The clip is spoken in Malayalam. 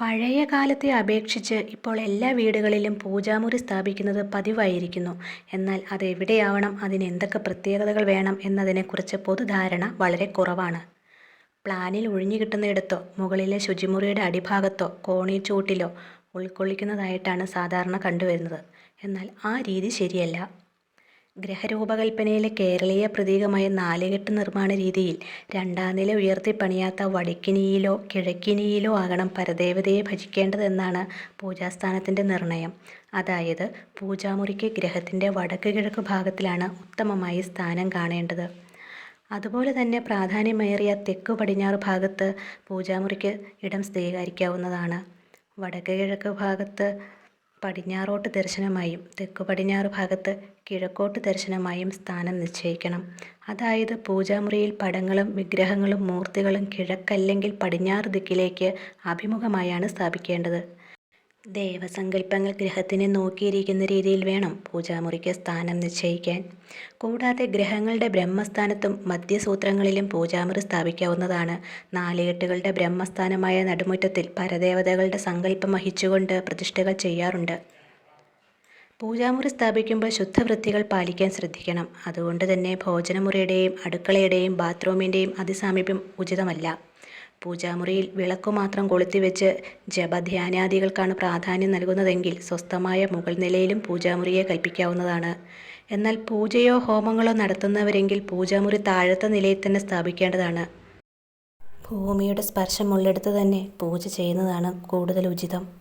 പഴയ കാലത്തെ അപേക്ഷിച്ച് ഇപ്പോൾ എല്ലാ വീടുകളിലും പൂജാമുറി സ്ഥാപിക്കുന്നത് പതിവായിരിക്കുന്നു. എന്നാൽ അത് എവിടെയാവണം? അതിന് എന്തൊക്കെ പ്രത്യേകതകൾ വേണം? എന്നതിനെക്കുറിച്ച് പൊതുധാരണ വളരെ കുറവാണ്. പ്ലാനിൽ ഒഴിഞ്ഞു കിട്ടുന്നിടത്തോ മുകളിലെ ശുചിമുറിയുടെ അടിഭാഗത്തോ കോണി ചൂട്ടിലോ ഉൾക്കൊള്ളിക്കുന്നതായിട്ടാണ് സാധാരണ കണ്ടുവരുന്നത്. എന്നാൽ ആ രീതി ശരിയല്ല. ഗ്രഹരൂപകൽപ്പനയിലെ കേരളീയ പ്രതീകമായ നാലുകെട്ട് നിർമ്മാണ രീതിയിൽ രണ്ടാം നില ഉയർത്തിപ്പണിയാത്ത വടക്കിനിയിലോ കിഴക്കിനിയിലോ ആകണം പരദേവതയെ ഭജിക്കേണ്ടതെന്നാണ് പൂജാസ്ഥാനത്തിന്റെ നിർണയം. അതായത് പൂജാമുറിക്ക് ഗ്രഹത്തിന്റെ വടക്ക് കിഴക്ക് ഭാഗത്തിലാണ് ഉത്തമമായി സ്ഥാനം കാണേണ്ടത്. അതുപോലെ തന്നെ പ്രാധാന്യമേറിയ തെക്കു പടിഞ്ഞാറ് ഭാഗത്ത് പൂജാമുറിക്ക് ഇടം സ്ഥിരീകരിക്കാവുന്നതാണ് വടക്ക് കിഴക്ക് ഭാഗത്ത് പടിഞ്ഞാറോട്ട് ദർശനമായും തെക്കു പടിഞ്ഞാറ് ഭാഗത്ത് കിഴക്കോട്ട് ദർശനമായും സ്ഥാനം നിശ്ചയിക്കണം. അതായത് പൂജാമുറിയിൽ പടങ്ങളും വിഗ്രഹങ്ങളും മൂർത്തികളും കിഴക്കല്ലെങ്കിൽ പടിഞ്ഞാറ് ദിക്കിലേക്ക് അഭിമുഖമായാണ് സ്ഥാപിക്കേണ്ടത്. ദേവസങ്കല്പങ്ങൾ ഗ്രഹത്തിനെ നോക്കിയിരിക്കുന്ന രീതിയിൽ വേണം പൂജാമുറിക്ക് സ്ഥാനം നിശ്ചയിക്കാൻ. കൂടാതെ ഗ്രഹങ്ങളുടെ ബ്രഹ്മസ്ഥാനത്തും മധ്യസൂത്രങ്ങളിലും പൂജാമുറി സ്ഥാപിക്കാവുന്നതാണ്. നാലുകെട്ടുകളുടെ ബ്രഹ്മസ്ഥാനമായ നടുമുറ്റത്തിൽ പരദേവതകളുടെ സങ്കല്പം വഹിച്ചുകൊണ്ട് പ്രതിഷ്ഠകൾ ചെയ്യാറുണ്ട്. പൂജാമുറി സ്ഥാപിക്കുമ്പോൾ ശുദ്ധവൃത്തികൾ പാലിക്കാൻ ശ്രദ്ധിക്കണം. അതുകൊണ്ട് തന്നെ ഭോജനമുറിയുടെയും അടുക്കളയുടെയും ബാത്റൂമിന്റെയും അതിസാമീപ്യം ഉചിതമല്ല. പൂജാമുറിയിൽ വിളക്കു മാത്രം കൊളുത്തിവെച്ച് ജപധ്യാനാദികൾക്കാണ് പ്രാധാന്യം നൽകുന്നതെങ്കിൽ സ്വസ്ഥമായ മുകൾ നിലയിലും പൂജാമുറിയെ കൽപ്പിക്കാവുന്നതാണ്. എന്നാൽ പൂജയോ ഹോമങ്ങളോ നടത്തുന്നവരെങ്കിൽ പൂജാമുറി താഴത്തെ നിലയിൽ തന്നെ സ്ഥാപിക്കേണ്ടതാണ്. ഭൂമിയുടെ സ്പർശം ഉള്ളിടത്ത് തന്നെ പൂജ ചെയ്യുന്നതാണ് കൂടുതൽ ഉചിതം.